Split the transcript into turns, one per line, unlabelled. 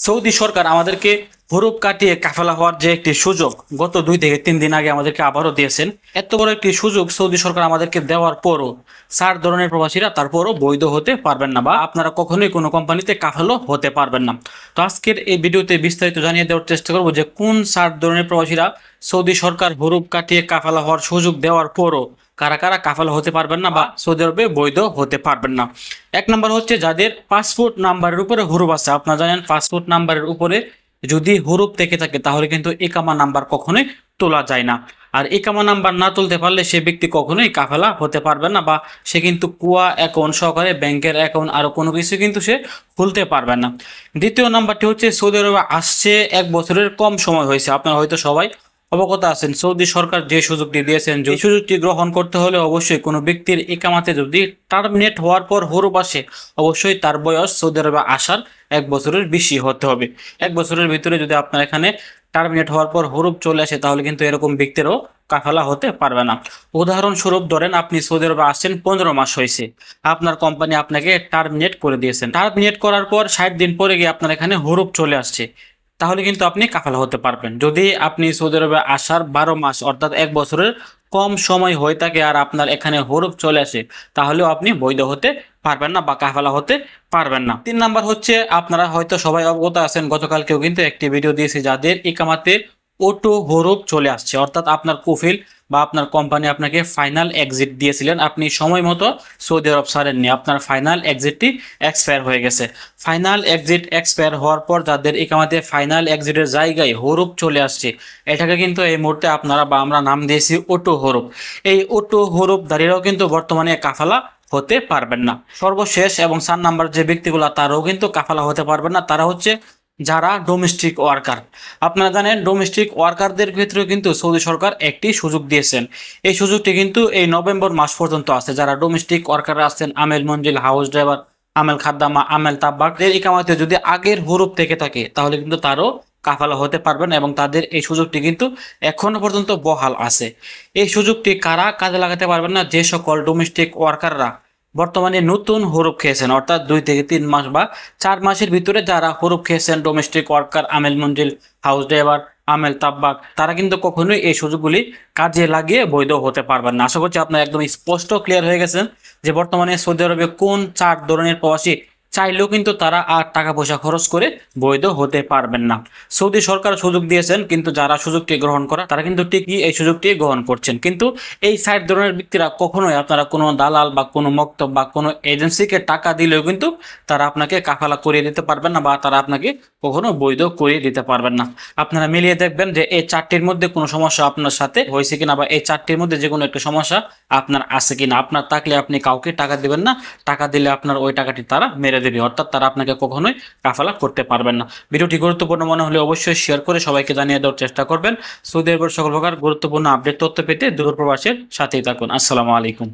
Saudi সরকার আমাদেরকে হরুপ কাটিয়ে কাফেলা হওয়ার যে একটি সুযোগ, গত দুই থেকে তিন দিন আগে আমাদেরকে আবারও দিয়েছেন। এত বড় একটি সুযোগ সৌদি সরকার আমাদেরকে দেওয়ার পরও চার ধরনের প্রবাসীরা তারপরও বৈধ হতে পারবেন না বা আপনারা কখনোই কোনো কোম্পানিতে কাফেলও হতে পারবেন না। তো আজকের এই ভিডিওতে বিস্তারিত জানিয়ে দেওয়ার চেষ্টা করব যে কোন চার ধরনের প্রবাসীরা সৌদি সরকার হরুপ কাটিয়ে কাফেলা হওয়ার সুযোগ দেওয়ার পরও কারা কারা কাফেলা হতে পারবেন না বা সৌদি আরবে বৈধ হতে পারবেন না। এক নম্বর হচ্ছে যাদের পাসপোর্ট নাম্বারের উপরে হুরুপ আছে, আপনারা জানেন পাসপোর্ট নাম্বারের উপরে যদি হরুপ থেকে থাকে, তাহলে কিন্তু একামা নাম্বার কখনোই তোলা যায় না। আর একামা নাম্বার না তুলতে পারলে সে ব্যক্তি কখনোই কাফেলা হতে পারবে না বা সে কিন্তু কুয়া অ্যাকাউন্ট সহকারে, ব্যাংকের অ্যাকাউন্ট আরও কোনো কিছু কিন্তু সে খুলতে পারবে না। দ্বিতীয় নাম্বারটি হচ্ছে, সৌদি আরবে আসছে, এক বছরের কম সময় হয়েছে। আপনারা হয়তো সবাই অবগত আছেন। সৌদি সরকার যে সুযোগটি দিয়েছেন, যে সুযোগটি গ্রহণ করতে হলে অবশ্যই কোনো ব্যক্তির একামাতে যদি টার্মিনেট হওয়ার পর হরুপ আসে অবশ্যই তার বয়স সৌদি আরবে আসার এক বছরের বেশি হতে হবে। এক বছরের ভিতরে যদি আপনার এখানে টার্মিনেট হওয়ার পর হরুপ চলে আসে, তাহলে কিন্তু এরকম ব্যক্তিরও কাফেলা হতে পারবে না। উদাহরণস্বরূপ ধরেন, আপনি সৌদি আরবে আসছেন, পনেরো মাস হয়েছে। আপনার কোম্পানি আপনাকে টার্মিনেট করে দিয়েছেন টার্মিনেট করার পর ষাট দিন পরে গিয়ে আপনার এখানে হরুপ চলে আসছে। তাহলে কিন্তু আপনি কাফালা হতে পারবেন। যদি আপনি সৌদি আরবে আসার বারো মাস অর্থাৎ এক বছরের কম সময় হয়ে থাকে আর আপনার এখানে হরফ চলে আসে, তাহলেও আপনি বৈধ হতে পারবেন না বা কাফালা হতে পারবেন না। তিন নাম্বার হচ্ছে, আপনারা হয়তো সবাই অবগত আছেন, গতকালকেও কিন্তু একটি ভিডিও দিয়েছি যাদের ইকামাতে অটো হরুপ চলে আসছে। অর্থাৎ আপনার কুফিল বা আপনার কোম্পানি আপনাকে ফাইনাল এক্সিট দিয়েছিলেন। আপনি সময় মতো সৌদি আরব ছাড়েননি। আপনার ফাইনাল এক্সিটটি এক্সপায়ার হয়ে গেছে। ফাইনাল এক্সিট এক্সপায়ার হওয়ার পর যাদের ইকামাতে ফাইনাল এক্সিটের জায়গায় হরুপ চলে আসছে, এটাকে কিন্তু এই মুহূর্তে আপনারা বা আমরা নাম দিয়েছি অটো হরুপ এই অটো হরুপ দাঁড়িয়েও কিন্তু বর্তমানে কাফালা হতে পারবেন না। সর্বশেষ এবং চার নাম্বার যে ব্যক্তিগুলো, তারাও কিন্তু কাফালা হতে পারবেন না। তারা হচ্ছে যারা ডোমেস্টিক ওয়ার্কার আপনারা জানেন ডোমেস্টিক ওয়ার্কারদের ক্ষেত্রেও কিন্তু সৌদি সরকার একটি সুযোগ দিয়েছেন। এই সুযোগটি কিন্তু এই নভেম্বর মাস পর্যন্ত আছে। যারা ডোমেস্টিক ওয়ার্কাররা আছেন, আমেল মঞ্জিল হাউস ড্রাইভার আমেল খাদ্দামা, আমেল তাব্বাক এর ইকামাতে যদি আগের হরুপ থেকে থাকে, তাহলে কিন্তু তারও কাফালা হতে পারবেন এবং তাদের এই সুযোগটি কিন্তু এখনও পর্যন্ত বহাল আছে। এই সুযোগটি কারা কাজে লাগাতে পারবেন না? যে সকল ডোমেস্টিক ওয়ার্কাররা বর্তমানে নতুন হরুপ খেয়েছেন, অর্থাৎ দুই থেকে তিন মাস বা চার মাসের ভিতরে যারা হরুপ খেয়েছেন ডোমেস্টিক ওয়ার্কার আমেল মঞ্জিল হাউস ড্রাইভার আমেল তাব্বাক তারা কিন্তু কখনোই এই সুযোগগুলি কাজে লাগিয়ে বৈধ হতে পারবেন না। আশা করছি আপনার একদম স্পষ্ট ক্লিয়ার হয়ে গেছেন যে বর্তমানে সৌদি আরবে কোন চার ধরনের প্রবাসী চাইলেও কিন্তু তারা আর টাকা পয়সা খরচ করে বৈধ হতে পারবেন না। সৌদি সরকার সুযোগ দিয়েছেন, কিন্তু যারা সুযোগটি গ্রহণ করা, তারা কিন্তু ঠিকই এই সুযোগটি গ্রহণ করছেন। কিন্তু এই সাইড ধরনের ব্যক্তিরা কখনোই আপনারা কোনো দালাল বা কোনো মক্তব বা কোনো এজেন্সিকে টাকা দিলেও কিন্তু তারা আপনাকে কাফালা করিয়ে দিতে পারবেন না বা তারা আপনাকে কখনো বৈধ করিয়ে দিতে পারবেন না। আপনারা মিলিয়ে দেখবেন যে এই চারটির মধ্যে কোনো সমস্যা আপনার সাথে হয়েছে কিনা বা এই চারটির মধ্যে যে কোনো একটা সমস্যা আপনার আছে কিনা। আপনার থাকলে আপনি কাউকে টাকা দিবেন না, টাকা দিলে আপনার ওই টাকাটি তারা মেরে দেবে, অর্থাৎ তারা আপনাকে কখনোই কাফালা করতে পারবেন না। ভিডিওটি গুরুত্বপূর্ণ মনে হলে অবশ্যই শেয়ার করে সবাইকে জানিয়ে দেওয়ার চেষ্টা করবেন। সৌদি আরবের সকল প্রকার গুরুত্বপূর্ণ আপডেট তথ্য পেতে দূর প্রবাসের সাথেই থাকুন। আসসালামু আলাইকুম।